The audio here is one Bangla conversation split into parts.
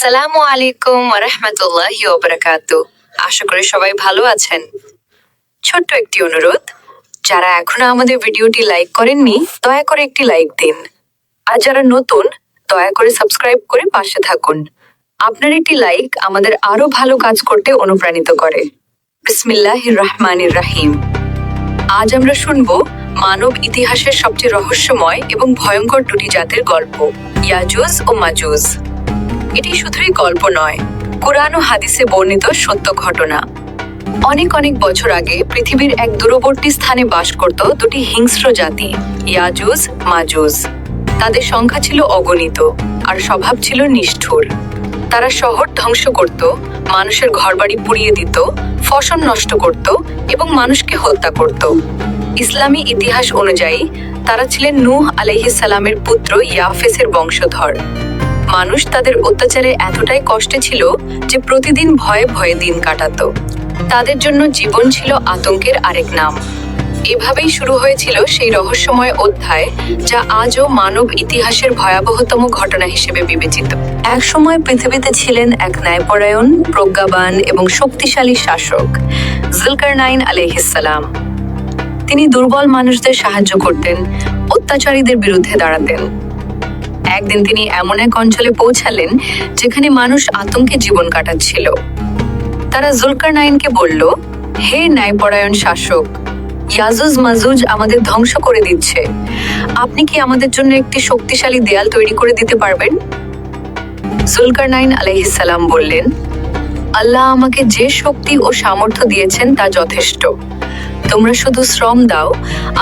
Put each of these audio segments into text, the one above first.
আসসালামু আলাইকুম রহমতুল্লাহ ওবরাকাতু। আশা করি সবাই ভালো আছেন। ছোট্ট একটি অনুরোধ, যারা এখনও আমাদের ভিডিওটি লাইক করেননি, দয়া করে একটি লাইক দিন। আর যারা নতুন, দয়া করে সাবস্ক্রাইব করে পাশে থাকুন। আপনার একটি লাইক আমাদের আরও ভালো কাজ করতে অনুপ্রাণিত করে। বিসমিল্লাহ রহমানির রাহিম। আজ আমরা শুনব মানব ইতিহাসের সবচেয়ে রহস্যময় এবং ভয়ঙ্কর দুটি জাতের গল্প, ইয়াজুজ ও মাজুজ। এটি শুধুই গল্প নয়, কোরআন ও হাদিসে বর্ণিত সত্য ঘটনা। অনেক অনেক বছর আগে পৃথিবীর এক দূরবর্তী স্থানে বাস করত দুটি হিংস্র জাতি, ইয়াজুজ, মাজুজ। তাদের সংখ্যা ছিল অগণিত আর স্বভাব ছিল নিষ্ঠুর। তারা শহর ধ্বংস করত, মানুষের ঘরবাড়ি পুড়িয়ে দিত, ফসল নষ্ট করত এবং মানুষকে হত্যা করত। ইসলামী ইতিহাস অনুযায়ী তারা ছিলেন নূহ আলাইহিসালামের পুত্র ইয়াফেসের বংশধর। মানুষ তাদের অত্যাচারে এতটাই কষ্টে ছিল যে প্রতিদিন ভয়ে ভয়ে দিন কাটাত। তাদের জন্য জীবন ছিল আতঙ্কের আরেক নাম। এভাবেই শুরু হয়েছিল সেই রহস্যময় অধ্যায় যা আজও মানব ইতিহাসের ভয়াবহতম ঘটনা হিসেবে বিবেচিত। একসময় পৃথিবীতে ছিলেন এক ন্যায়পরায়ণ, প্রজ্ঞাবান এবং শক্তিশালী শাসক, জুলকারনাইন আলাইহিসসালাম তিনি দুর্বল মানুষদের সাহায্য করতেন, অত্যাচারীদের বিরুদ্ধে দাঁড়াতেন। একদিন তিনি এমন এক অঞ্চলে পৌঁছালেন যেখানে মানুষ আতঙ্কে জীবন কাটাচ্ছিল। তারা জুলকার নাইনকে বলল, হে ন্যায়পরায়ণ শাসক, ইয়াজুজ মাজুজ আমাদের ধ্বংস করে দিচ্ছে। আপনি কি আমাদের জন্য একটি শক্তিশালী দেয়াল তৈরি করে দিতে পারবেন? জুলকার নাইন আলহিসাল্লাম বললেন, আল্লাহ আমাকে যে শক্তি ও সামর্থ্য দিয়েছেন তা যথেষ্ট। তোমরা শুধু শ্রম দাও,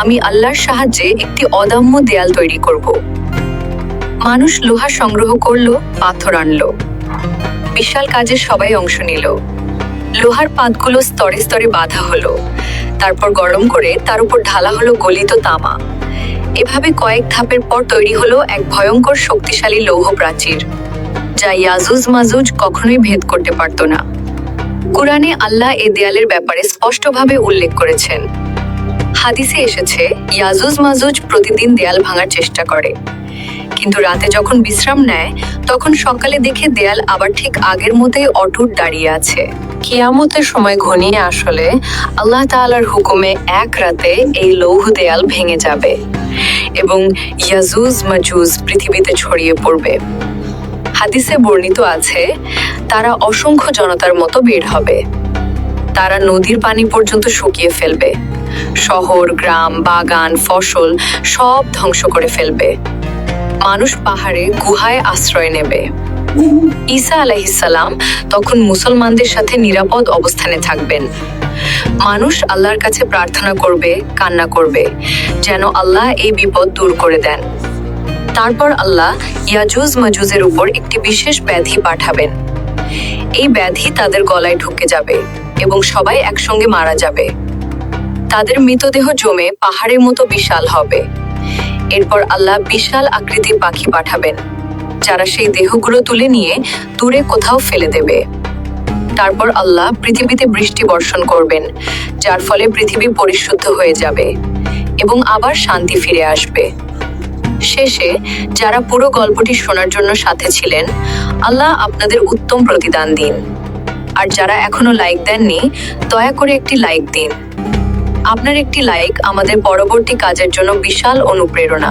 আমি আল্লাহর সাহায্যে একটি অদম্য দেয়াল তৈরি করব। মানুষ লোহা সংগ্রহ করল, পাথর আনলো। বিশাল কাজে সবাই অংশ নিল। লোহার পাতগুলো স্তরে স্তরে বাঁধা হলো। তারপর গরম করে তার উপর ঢালা হলো গলিত তামা। এভাবে কয়েক ধাপের পর তৈরি হলো এক ভয়ঙ্কর শক্তিশালী লৌহ প্রাচীর, যা ইয়াজুজ মাজুজ কখনোই ভেদ করতে পারত না। কোরআনে আল্লাহ এ দেয়ালের ব্যাপারে স্পষ্টভাবে উল্লেখ করেছেন। হাদিসে এসেছে, ইয়াজুজ মাজুজ প্রতিদিন দেয়াল ভাঙার চেষ্টা করে। কিন্তু রাতে যখন বিশ্রাম নেয়, তখন সকালে দেখে দেয়াল আবার ঠিক আগের মতোই অটুট দাঁড়িয়ে আছে। কিয়ামতের সময় ঘনিয়ে আসলে আল্লাহ তাআলার হুকুমে এক রাতে এই লৌহ দেয়াল ভেঙে যাবে এবং ইয়াজুজ মাজুজ পৃথিবীতে ছড়িয়ে পড়বে। হাদিসে বর্ণিত আছে, তারা অসংখ্য জনতার মতো বের হবে। তারা নদীর পানি পর্যন্ত শুকিয়ে ফেলবে। শহর, গ্রাম, বাগান, ফসল সব ধ্বংস করে ফেলবে। মানুষ পাহাড়ে গুহায় আশ্রয় নেবে। ঈসা আলাইহিসাল্লাম তখন মুসলমানদের সাথে নিরাপদ অবস্থানে থাকবেন। মানুষ আল্লাহর কাছে প্রার্থনা করবে, কান্না করবে, যেন আল্লাহ এই বিপদ দূর করে দেন। তারপর আল্লাহ ইয়াজুজ মাজুজের উপর একটি বিশেষ ব্যাধি পাঠাবেন। এই ব্যাধি তাদের গলায় ঢুকে যাবে এবং সবাই একসঙ্গে মারা যাবে। তাদের মৃতদেহ জমে পাহাড়ের মতো বিশাল হবে। এরপর আল্লাহ বিশাল আকৃতির পাখি পাঠাবেন, যারা সেই দেহগুলো তুলে নিয়ে দূরে কোথাও ফেলে দেবে। তারপর আল্লাহ পৃথিবীতে বৃষ্টি বর্ষণ করবেন, যার ফলে পৃথিবী পরিশুদ্ধ হয়ে যাবে এবং আবার শান্তি ফিরে আসবে। শেষে যারা পুরো গল্পটি শোনার জন্য সাথে ছিলেন, আল্লাহ আপনাদের উত্তম প্রতিদান দিন। আর যারা এখনও লাইক দেননি, দয়া করে একটি লাইক দিন। আপনার একটি লাইক আমাদের পরবর্তী কাজের জন্য বিশাল অনুপ্রেরণা।